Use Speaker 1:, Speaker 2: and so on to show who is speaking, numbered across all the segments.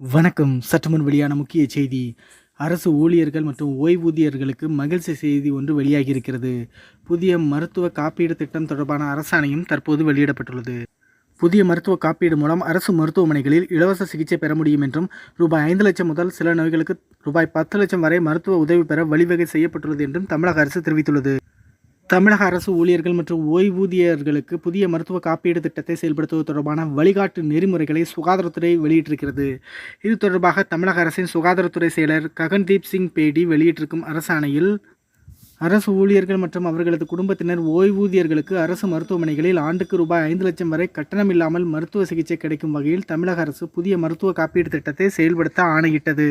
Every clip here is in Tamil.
Speaker 1: வணக்கம். சற்றுமுன் வெளியான முக்கிய செய்தி. அரசு ஊழியர்கள் மற்றும் ஓய்வூதியர்களுக்கு மகிழ்ச்சி செய்தி ஒன்று வெளியாகியிருக்கிறது. புதிய மருத்துவ காப்பீடு திட்டம் தொடர்பான அரசாணையும் தற்போது வெளியிடப்பட்டுள்ளது. புதிய மருத்துவ காப்பீடு மூலம் அரசு மருத்துவமனைகளில் இலவச சிகிச்சை பெற முடியும் என்றும் ரூபாய் ஐந்து லட்சம் முதல் சில நோய்களுக்கு ரூபாய் பத்து லட்சம் வரை மருத்துவ உதவி பெற வழிவகை செய்யப்பட்டுள்ளது என்றும் தமிழக அரசு தெரிவித்துள்ளது. தமிழக அரசு ஊழியர்கள் மற்றும் ஓய்வூதியர்களுக்கு புதிய மருத்துவ காப்பீடு திட்டத்தை செயல்படுத்துவது தொடர்பான வழிகாட்டு நெறிமுறைகளை சுகாதாரத்துறை வெளியிட்டிருக்கிறது. இது தொடர்பாக தமிழக அரசின் சுகாதாரத்துறை செயலர் ககன்தீப் சிங் பேடி வெளியிட்டிருக்கும் அரசாணையில் அரசு ஊழியர்கள் மற்றும் அவர்களது குடும்பத்தினர் ஓய்வூதியர்களுக்கு அரசு மருத்துவமனைகளில் ஆண்டுக்கு ரூபாய் ஐந்து லட்சம் வரை கட்டணமில்லாமல் மருத்துவ சிகிச்சை கிடைக்கும் வகையில் தமிழக அரசு புதிய மருத்துவ காப்பீடு திட்டத்தை செயல்படுத்த ஆணையிட்டது.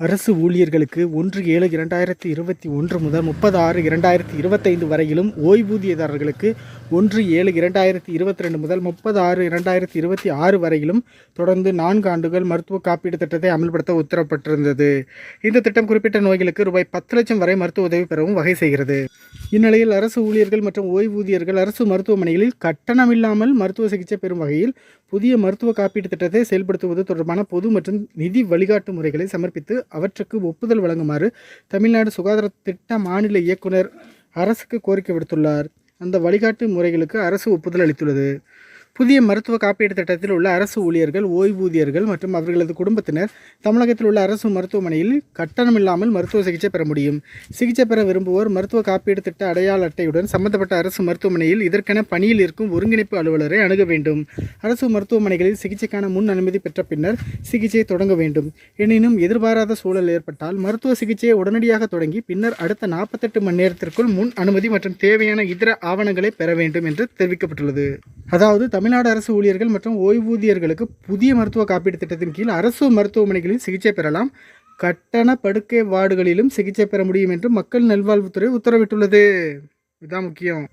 Speaker 1: அரசு ஊழியர்களுக்கு ஒன்று ஏழு இரண்டாயிரத்தி இருபத்தி ஒன்று முதல் முப்பது ஆறு இரண்டாயிரத்தி இருபத்தைந்து வரையிலும் ஓய்வூதியதாரர்களுக்கு ஒன்று ஏழு இரண்டாயிரத்தி இருபத்தி ரெண்டு முதல் முப்பது ஆறு இரண்டாயிரத்தி இருபத்தி ஆறு வரையிலும் தொடர்ந்து நான்கு ஆண்டுகள் மருத்துவ காப்பீடு திட்டத்தை அமல்படுத்த உத்தரவிட்டிருந்தது. இந்த திட்டம் குறிப்பிட்ட நோய்களுக்கு ரூபாய் பத்து லட்சம் வரை மருத்துவ உதவி பெறவும் வகை செய்கிறது. இந்நிலையில் அரசு ஊழியர்கள் மற்றும் ஓய்வூதியர்கள் அரசு மருத்துவமனைகளில் கட்டணமில்லாமல் மருத்துவ சிகிச்சை பெறும் வகையில் புதிய மருத்துவ காப்பீடு திட்டத்தை செயல்படுத்துவது தொடர்பான பொது மற்றும் நிதி வழிகாட்டு முறைகளை சமர்ப்பித்து அவற்றுக்கு ஒப்புதல் வழங்குமாறு தமிழ்நாடு சுகாதார திட்ட மாநில இயக்குனர் அரசுக்கு கோரிக்கை விடுத்துள்ளார். அந்த வழிகாட்டு முறைகளுக்கு அரசு ஒப்புதல் அளித்துள்ளது. புதிய மருத்துவ காப்பீடு திட்டத்தில் உள்ள அரசு ஊழியர்கள் ஓய்வூதியர்கள் மற்றும் அவர்களது குடும்பத்தினர் தமிழகத்தில் உள்ள அரசு மருத்துவமனையில் கட்டணமில்லாமல் மருத்துவ சிகிச்சை பெற முடியும். சிகிச்சை பெற விரும்புவோர் மருத்துவ காப்பீடு திட்ட அடையாள அட்டையுடன் சம்பந்தப்பட்ட அரசு மருத்துவமனையில் இதற்கென பணியில் இருக்கும் ஒருங்கிணைப்பு அலுவலரை அணுக வேண்டும். அரசு மருத்துவமனைகளில் சிகிச்சைக்கான முன் அனுமதி பெற்ற பின்னர் சிகிச்சை தொடங்க வேண்டும். எனினும் எதிர்பாராத சூழல் ஏற்பட்டால் மருத்துவ சிகிச்சையை உடனடியாக தொடங்கி பின்னர் அடுத்த நாற்பத்தெட்டு மணி நேரத்திற்குள் முன் அனுமதி மற்றும் தேவையான இதர ஆவணங்களை பெற வேண்டும் என்று தெரிவிக்கப்பட்டுள்ளது. அதாவது தமிழ்நாடு அரசு ஊழியர்கள் மற்றும் ஓய்வூதியர்களுக்கு புதிய மருத்துவ காப்பீடு திட்டத்தின் கீழ் அரசு மருத்துவமனைகளில் சிகிச்சை பெறலாம். கட்டண படுக்கை வார்டுகளிலும் சிகிச்சை பெற முடியும் என்று மக்கள் நல்வாழ்வுத்துறை உத்தரவிட்டுள்ளது. இதுதான் முக்கியம்.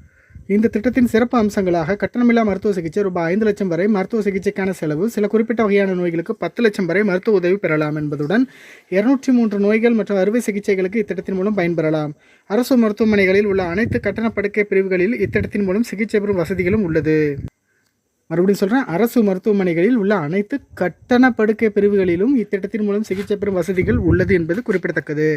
Speaker 1: இந்த திட்டத்தின் சிறப்பு அம்சங்களாக கட்டணமில்லா மருத்துவ சிகிச்சை ரூபாய் ஐந்து லட்சம் வரை மருத்துவ சிகிச்சைக்கான செலவு சில குறிப்பிட்ட வகையான நோய்களுக்கு பத்து லட்சம் வரை மருத்துவ உதவி பெறலாம் என்பதுடன் இருநூற்றி மூன்று நோய்கள் மற்றும் அறுவை சிகிச்சைகளுக்கு இத்திட்டத்தின் மூலம் பயன்பெறலாம் அரசு மருத்துவமனைகளில் உள்ள அனைத்து கட்டண படுக்கை பிரிவுகளில் இத்திட்டத்தின் மூலம் சிகிச்சை பெறும் வசதிகளும் உள்ளது. மறுபடியும் சொல்கிறேன் அரசு மருத்துவமனைகளில் உள்ள அனைத்து கட்டண படுக்கை பிரிவுகளிலும் இத்திட்டத்தின் மூலம் சிகிச்சை பெறும் வசதிகள் உள்ளது என்பது குறிப்பிடத்தக்கது.